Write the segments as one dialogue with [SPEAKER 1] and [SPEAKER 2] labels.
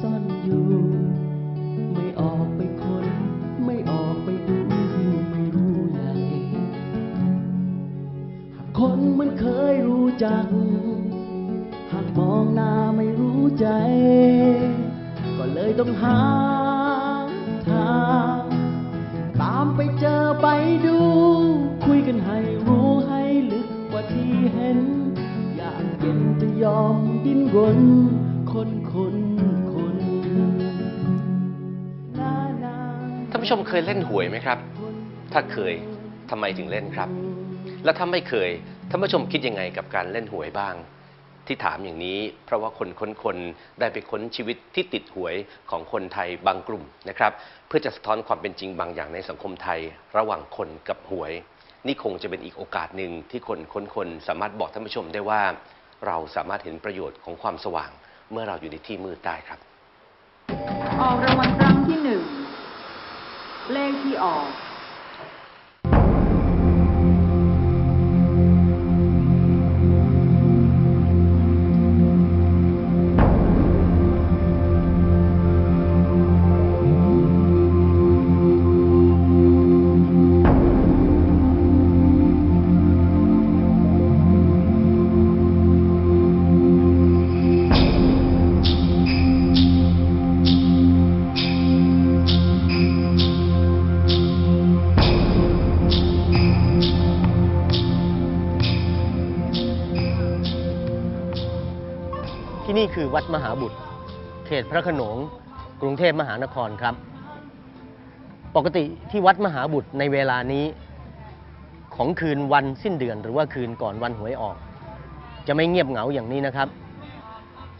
[SPEAKER 1] ซ่อนอยู่ ไม่ออกไปค้นไม่ออกไปดูยิ่ไม่รู้ใหญ่หากคนมันเคยรู้จัก หากมองหน้าไม่รู้ใจ ก็เลยต้องหาทางตามไปเจอไปดู คุยกันให้รู้ให้ลึกกว่าที่เห็น อยากเย็นจะยอมดิ้นรน
[SPEAKER 2] ผู้ชมเคยเล่นหวยไหมครับ ถ้าเคยทำไมถึงเล่นครับ แล้วถ้าไม่เคยท่านผู้ชมคิดยังไงกับการเล่นหวยบ้าง ที่ถามอย่างนี้ เพราะว่าคนค้นคนได้ไปค้นชีวิตที่ติดหวยของคนไทยบางกลุ่มนะครับ เพื่อจะสะท้อนความเป็นจริงบางอย่างในสังคมไทย ระหว่างคนกับหวย นี่คงจะเป็นอีกโอกาสหนึ่งที่คนค้นคนสามารถบอกท่านผู้ชมได้ว่า เราสามารถเห็นประโยชน์ของความสว่าง เมื่อเราอยู่ในที่มืดได้ครับ
[SPEAKER 3] ออกรางวัลครั้งที่หนึ่ง เลขที่ออก
[SPEAKER 4] นี่คือวัดมหาบุตร เขตพระขนง กรุงเทพมหานครครับ ปกติที่วัดมหาบุตรในเวลานี้ ของคืนวันสิ้นเดือน หรือว่าคืนก่อนวันหวยออก จะไม่เงียบเหงาอย่างนี้นะครับ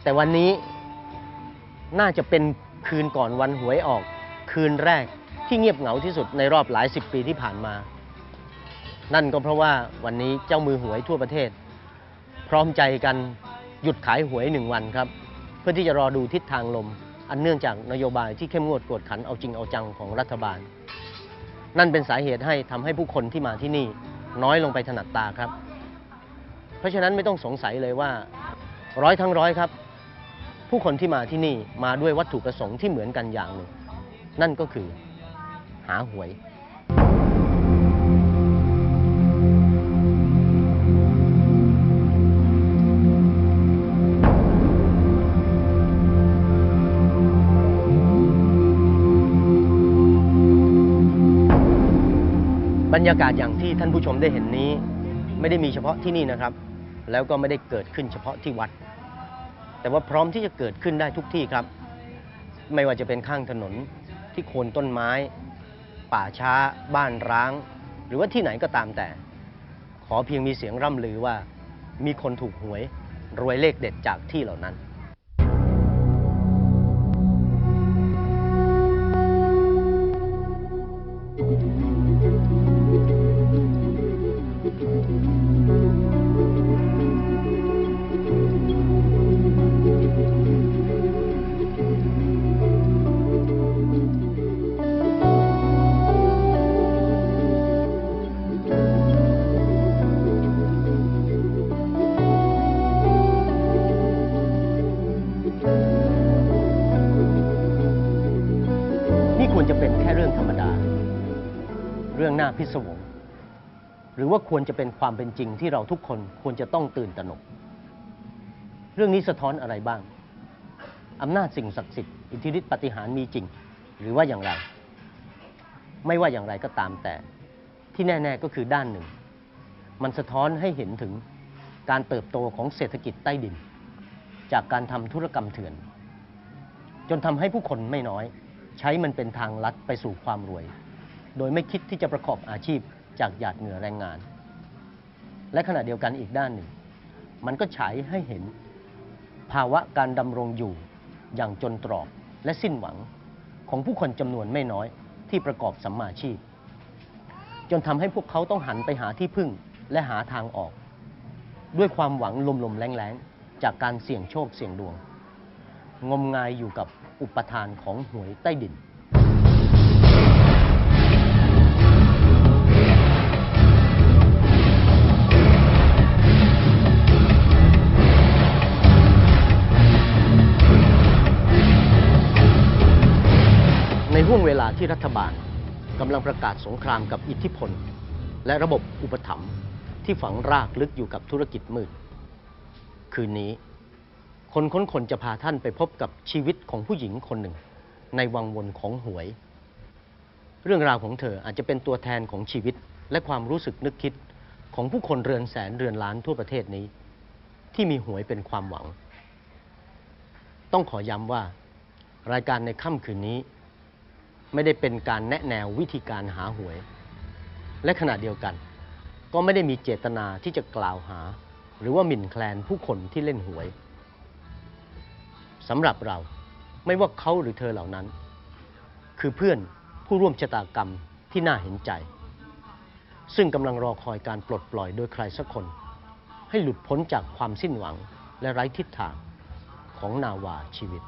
[SPEAKER 4] แต่วันนี้น่าจะเป็นคืนก่อนวันหวยออก คืนแรกที่เงียบเหงาที่สุดในรอบหลายสิบปีที่ผ่านมา นั่นก็เพราะว่าวันนี้เจ้ามือหวยทั่วประเทศ พร้อมใจกัน หยุดขายหวยหนึ่งวันครับ เพื่อที่จะรอดูทิศทางลม อันเนื่องจากนโยบายที่เข้มงวดกวดขันเอาจริงเอาจังของรัฐบาล นั่นเป็นสาเหตุให้ทำให้ผู้คนที่มาที่นี่น้อยลงไปถนัดตาครับ เพราะฉะนั้นไม่ต้องสงสัยเลยว่า ร้อยทั้งร้อยครับ ผู้คนที่มาที่นี่มาด้วยวัตถุประสงค์ที่เหมือนกันอย่างหนึ่ง นั่นก็คือ หาหวย ยากาศอย่างที่ท่านผู้ชมได้เห็นนี้ ไม่ได้มีเฉพาะที่นี่นะครับ แล้วก็ไม่ได้เกิดขึ้นเฉพาะที่วัด แต่ว่าพร้อมที่จะเกิดขึ้นได้ทุกที่ครับ ไม่ว่าจะเป็นข้างถนนที่โคนต้นไม้ ป่าช้า บ้านร้าง หรือว่าที่ไหนก็ตามแต่ ขอเพียงมีเสียงร่ำลือว่า มีคนถูกหวยรวยเลขเด็ดจากที่เหล่านั้น จะเป็นแค่เรื่องธรรมดา เรื่องน่าพิศวง หรือว่าควรจะเป็นความเป็นจริงที่เราทุกคนควรจะต้องตื่นตระหนก เรื่องนี้สะท้อนอะไรบ้าง อำนาจสิ่งศักดิ์สิทธิ์อิทธิฤทธิปฏิหารมีจริง หรือว่าอย่างไร ไม่ว่าอย่างไรก็ตามแต่ ที่แน่ ๆก็คือด้านหนึ่ง มันสะท้อนให้เห็นถึงการเติบโตของเศรษฐกิจใต้ดิน จากการทำธุรกรรมเถื่อน จนทำให้ผู้คนไม่น้อย ใช้มันเป็นทางลัดไปสู่ความรวย โดยไม่คิดที่จะประกอบอาชีพจากหยาดเหงื่อแรงงาน และขณะเดียวกันอีกด้านหนึ่ง มันก็ฉายให้เห็นภาวะการดำรงอยู่อย่างจนตรอกและสิ้นหวังของผู้คนจำนวนไม่น้อยที่ประกอบสัมมาชีพ จนทำให้พวกเขาต้องหันไปหาที่พึ่งและหาทางออก ด้วยความหวังลมๆแรงๆ จากการเสี่ยงโชคเสี่ยงดวง งมงายอยู่กับอุปทานของหวยใต้ดิน ในห่วงเวลาที่รัฐบาลกำลังประกาศสงครามกับอิทธิพล และระบบอุปถัมภ์ที่ฝังรากลึกอยู่กับธุรกิจมืด คืนนี้ คนค้นคนจะพาท่านไปพบกับชีวิตของผู้หญิงคนหนึ่ง ในวังวนของหวย เรื่องราวของเธออาจจะเป็นตัวแทนของชีวิต และความรู้สึกนึกคิดของผู้คนเรือนแสนเรือนล้านทั่วประเทศนี้ ที่มีหวยเป็นความหวัง ต้องขอย้ำว่า รายการในค่ำคืนนี้ ไม่ได้เป็นการแนะแนววิธีการหาหวย และขณะเดียวกัน ก็ไม่ได้มีเจตนาที่จะกล่าวหา หรือว่าหมิ่นแคลนผู้คนที่เล่นหวย สำหรับเราไม่ว่าเขาหรือเธอเหล่านั้น คือเพื่อนผู้ร่วมชะตากรรมที่น่าเห็นใจ ซึ่งกำลังรอคอยการปลดปล่อยโดยใครสักคน ให้หลุดพ้นจากความสิ้นหวังและไร้ทิศทางของนาวาชีวิต